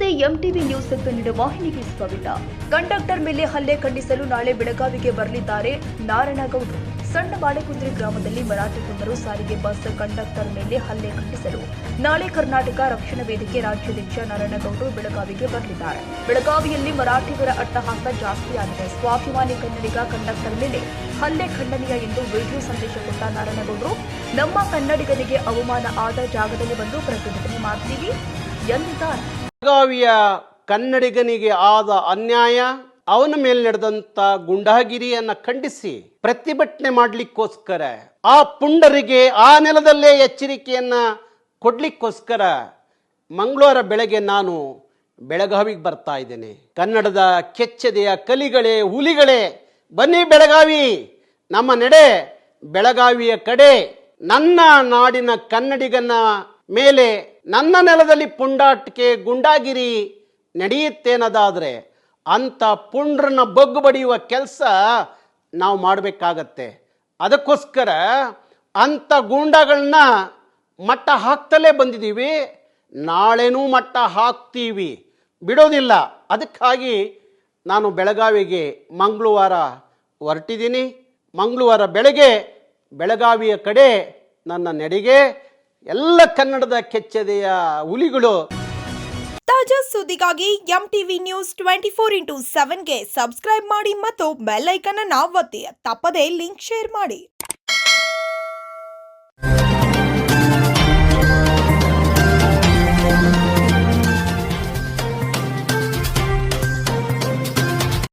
MTV news ನೀಡುವ ವಾಹಿನಿಗೆ ಸ್ವಾಗತ. ಕಂಡಕ್ಟರ್ ಮೇಲೆ ಹಲ್ಲೆ ಖಂಡಿಸಲು ನಾಳೆ ಬೆಳಗಾವಿಗೆ ಬರಲಿದ್ದಾರೆ ನಾರಾಯಣಗೌಡರು. ಸಣ್ಣ ಬಾಳೆಕುಂದ್ರಿ ಗ್ರಾಮದಲ್ಲಿ ಮರಾಠಿಗರು ಸಾರಿಗೆ ಬಸ್ ಕಂಡಕ್ಟರ್ ಮೇಲೆ ಹಲ್ಲೆ ಖಂಡಿಸಲು. ನಾಳೆ ಕರ್ನಾಟಕ ರಕ್ಷಣಾ ವೇದಿಕೆ ರಾಜ್ಯಾಧ್ಯಕ್ಷ ನಾರಾಯಣಗೌಡರು ಬೆಳಗಾವಿಗೆ ಬರಲಿದ್ದಾರೆ. ಬೆಳಗಾವಿಯಲ್ಲಿ ಮರಾಠಿಗರ ಅಟ್ಟಹಾಸ ಜಾಸ್ತಿಯಾಗಿದೆ. ಸ್ವಾಭಿಮಾನಿ ಕನ್ನಡಿಗ ಕಂಡಕ್ಟರ್ ಮೇಲೆ ಹಲ್ಲೆ ಖಂಡನೀಯ ಎಂದು ವಿಡಿಯೋ ಸಂದೇಶ ಕೊಟ್ಟ ನಾರಾಯಣಗೌಡರು, ನಮ್ಮ ಕನ್ನಡಿಗರಿಗೆ ಅವಮಾನ ಆದ ಜಾಗದಲ್ಲಿ ಬಂದು ಪ್ರತಿಭಟನೆ ಮಾಡ್ತೀವಿ ಎಂದಿದ್ದಾರೆ. ಬೆಳಗಾವಿಯ ಕನ್ನಡಿಗನಿಗೆ ಆದ ಅನ್ಯಾಯ, ಅವನ ಮೇಲೆ ನಡೆದಂತ ಗುಂಡಾಗಿರಿಯನ್ನ ಖಂಡಿಸಿ ಪ್ರತಿಭಟನೆ ಮಾಡಲಿಕ್ಕೋಸ್ಕರ, ಆ ಪುಂಡರಿಗೆ ಆ ನೆಲದಲ್ಲೇ ಎಚ್ಚರಿಕೆಯನ್ನ ಕೊಡ್ಲಿಕ್ಕೋಸ್ಕರ ಮಂಗಳವಾರ ಬೆಳಗ್ಗೆ ನಾನು ಬೆಳಗಾವಿಗೆ ಬರ್ತಾ ಇದ್ದೇನೆ. ಕನ್ನಡದ ಕೆಚ್ಚದೆಯ ಕಲಿಗಳೇ, ಹುಲಿಗಳೇ, ಬನ್ನಿ ಬೆಳಗಾವಿ! ನಮ್ಮ ನಡೆ ಬೆಳಗಾವಿಯ ಕಡೆ ನನ್ನ ನಾಡಿನ ಕನ್ನಡಿಗನ ಮೇಲೆ ನನ್ನ ನೆಲದಲ್ಲಿ ಪುಂಡಾಟಿಕೆ ಗುಂಡಾಗಿರಿ ನಡೆಯುತ್ತೇನದಾದರೆ ಅಂಥ ಪುಂಡ್ರನ್ನ ಬಗ್ಗು ಬಡಿಯುವ ಕೆಲಸ ನಾವು ಮಾಡಬೇಕಾಗತ್ತೆ. ಅದಕ್ಕೋಸ್ಕರ ಅಂಥ ಗೂಂಡಗಳನ್ನ ಮಟ್ಟ ಹಾಕ್ತಲೇ ಬಂದಿದ್ದೀವಿ ನಾಳೆನೂ ಮಟ್ಟ ಹಾಕ್ತೀವಿ. ಬಿಡೋದಿಲ್ಲ. ಅದಕ್ಕಾಗಿ ನಾನು ಬೆಳಗಾವಿಗೆ ಮಂಗಳವಾರ ಹೊರಟಿದ್ದೀನಿ. ಮಂಗಳವಾರ ಬೆಳಗ್ಗೆ ಬೆಳಗಾವಿಯ ಕಡೆ ನನ್ನ ನಡೆಗೆ ಎಲ್ಲ ಕನ್ನಡದ ಕೆಚ್ಚದೆಯ ಹುಲಿಗಳು. ತಾಜಾ ಸುದ್ದಿಗಾಗಿ M TV news twenty four into ಸೆವೆನ್ಗೆ subscribe ಮಾಡಿ ಮತ್ತು ಬೆಲ್ ಐಕನ್ ಅನ್ನು ಒತ್ತಿ. ತಪ್ಪದೇ ಲಿಂಕ್ ಶೇರ್ ಮಾಡಿ.